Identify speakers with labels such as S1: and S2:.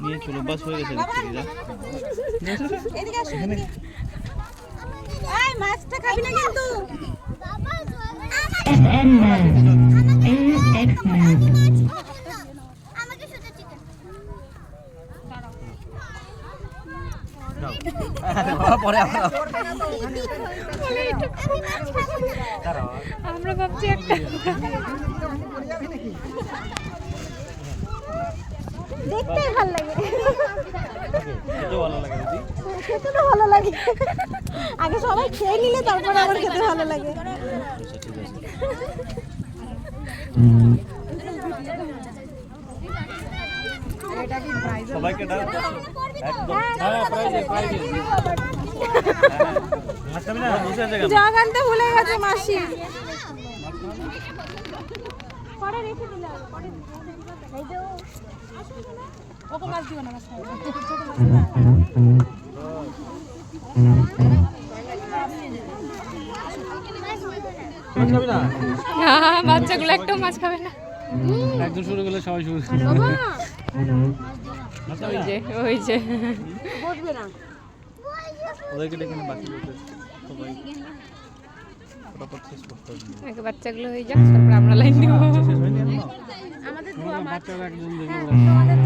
S1: নিয়ে চলো বাস হয়ে গেছে
S2: মাছটা খাবি না কিন্তু।
S1: আমরা
S3: আমরা ভাবছি একটা।
S2: দেখতেই ভালো লাগে
S1: খেতে ভালো লাগে দিদি
S2: খেতে ভালো লাগে। আগে সবাই খেয়ে নিলে তারপরে আমার খেতে ভালো লাগে।
S1: সবাইকে একদম। হ্যাঁ প্রাইজে প্রাইজে মাছটা না বসে আছে
S2: জগ আনতে ভুলে গেছে মাসি। পরে রেখে দিলাম পরে এই যে ওকে মাছ দিও না মাছ ছোট মাছ না।
S3: হ্যাঁ, বাচ্চাগুলো মাছ খাবে না।
S1: শুরু করলে সবাই শুরু
S3: ওই যে ওই যে। বাচ্চাগুলো হয়ে যাক তারপর আমরা লাইন দিব
S2: আমাদের